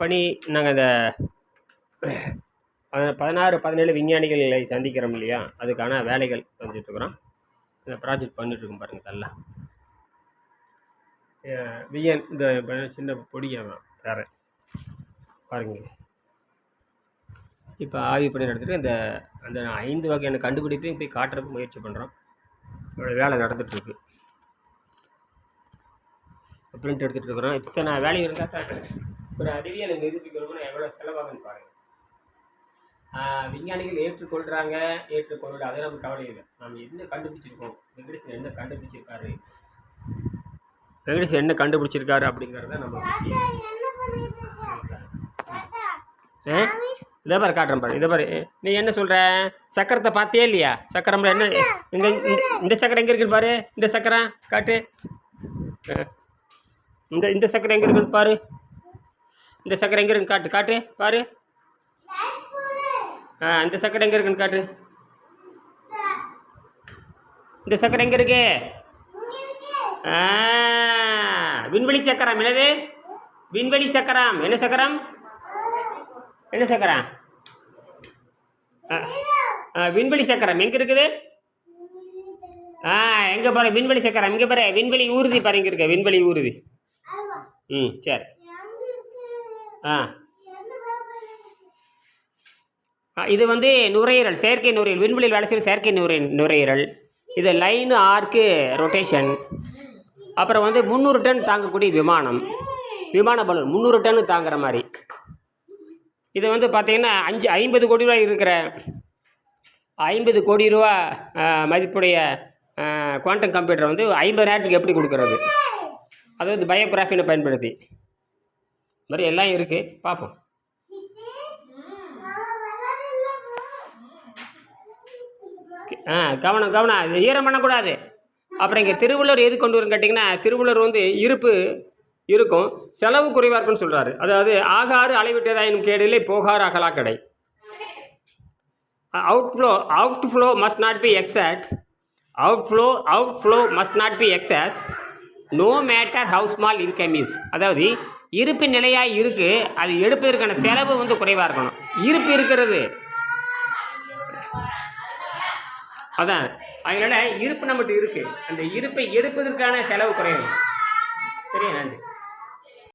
பணி நாங்கள் இந்த பதினாறு பதினேழு விஞ்ஞானிகளை சந்திக்கிறோம் இல்லையா? அதுக்கான வேலைகள் செஞ்சிட்ருக்குறோம் இந்த ப்ராஜெக்ட் பண்ணிட்டுருக்கோம் பாருங்கள் நல்லா. விஞ்ஞான் இந்த சின்ன பொடியாக வேறு. பாருங்க. இப்போ ஆய்வு பணி நடத்திட்டு இந்த அந்த ஐந்து வகையான கண்டுபிடிப்பையும் போய் காட்டுறதுக்கு முயற்சி பண்ணுறோம் வேலை நடந்துகிட்ருக்கு பிரிண்ட் எடுத்துகிட்டு இருக்கிறோம். இத்தனை வேலை இருந்தால் தான் ஒரு அறிவியலை நிரூபிக்கணும்னா எவ்வளோ செலவாகுன்னு பாருங்கள் விஞ்ஞானிகள் ஏற்றுக்கொள்கிறாங்க ஏற்றுக்கொள்ள அது நமக்கு கவலை இல்லை. நாம் என்ன கண்டுபிடிச்சிருக்கோம்? வெங்கடேசன் என்ன கண்டுபிடிச்சிருக்காரு? வெங்கடேசன் என்ன கண்டுபிடிச்சிருக்காரு அப்படிங்கிறத நம்ம ஆ இதை பாரு காட்டுறேன் பாரு. இதை பாரு. நீ என்ன சொல்கிற சக்கரத்தை பார்த்தியே இல்லையா? சக்கரம்ல என்ன? இந்த இந்த- சக்கரம் எங்கே இருக்குன்னு பாரு? இந்த சக்கரம் காட்டு. இந்த இந்த சக்கரம் எங்கே இருக்குன்னு பாரு. இந்த சக்கரை எங்கே இருக்குன்னு காட்டு காட்டு பாரு. ஆ இந்த சக்கரம் எங்கே இருக்குன்னு காட்டு. இந்த சக்கரம் எங்கே இருக்கு? விண்வெளி சக்கரம் என்னது? விண்வெளி சக்கரம். என்ன சக்கரம்? என்ன சக்கரம்? ஆ, ஆ, விண்வெளி சக்கரம். எங்கே இருக்குது? ஆ எங்கே பாரு விண்வெளி சக்கரம். இங்கே பாரு விண்வெளி ஊர்தி பாரு இங்கே இருக்க. விண்வெளி ஊர்தி. ம் சரி. ஆ. ஆ, இது வந்து நுரையீரல் செயற்கை நுரையீரல் விண்வெளியில் வேலை செய்யும் செயற்கை நுரை நுரையீரல். இது லைனு ஆர்க்கு ரொட்டேஷன் அப்புறம் வந்து முந்நூறு டன் தாங்கக்கூடிய விமானம். விமான பலூன் முந்நூறு டன் தாங்குற மாதிரி. இது வந்து பார்த்திங்கன்னா அஞ்சு ஐம்பது கோடி ரூபாய் இருக்கிற ஐம்பது கோடி ரூபா மதிப்புடைய குவாண்டம் கம்ப்யூட்டர் வந்து ஐம்பது நேரத்துக்கு எப்படி கொடுக்குறது? அது வந்து பயோகிராஃபினை பயன்படுத்தி. இது மாதிரி எல்லாம் இருக்குது பார்ப்போம் ஆ கவனம் கவனம். அது ஈரம் பண்ணக்கூடாது. அப்புறம் இங்கே திருவள்ளுவர் எது கொண்டு வரும் கேட்டிங்கன்னா திருவள்ளுவர் வந்து இருப்பு இருக்கும். செலவு குறைவாக இருக்குன்னு சொல்கிறாரு அதாவது ஆகாறு அளவிட்டதாயினும் கேடிலே போகாறு அகலா கடை. Outflow outflow must not be exact outflow outflow must not be excess no matter how small income is அதாவது இருப்பு நிலையாக இருக்குது அது எடுப்பதற்கான செலவு வந்து குறைவாக இருக்கணும். இருப்பு இருக்கிறது. அதான். அதனால் இருப்பு நம்மகிட்ட இருக்குது அந்த இருப்பை எடுப்பதற்கான செலவு குறையும் சரியா நன்றி.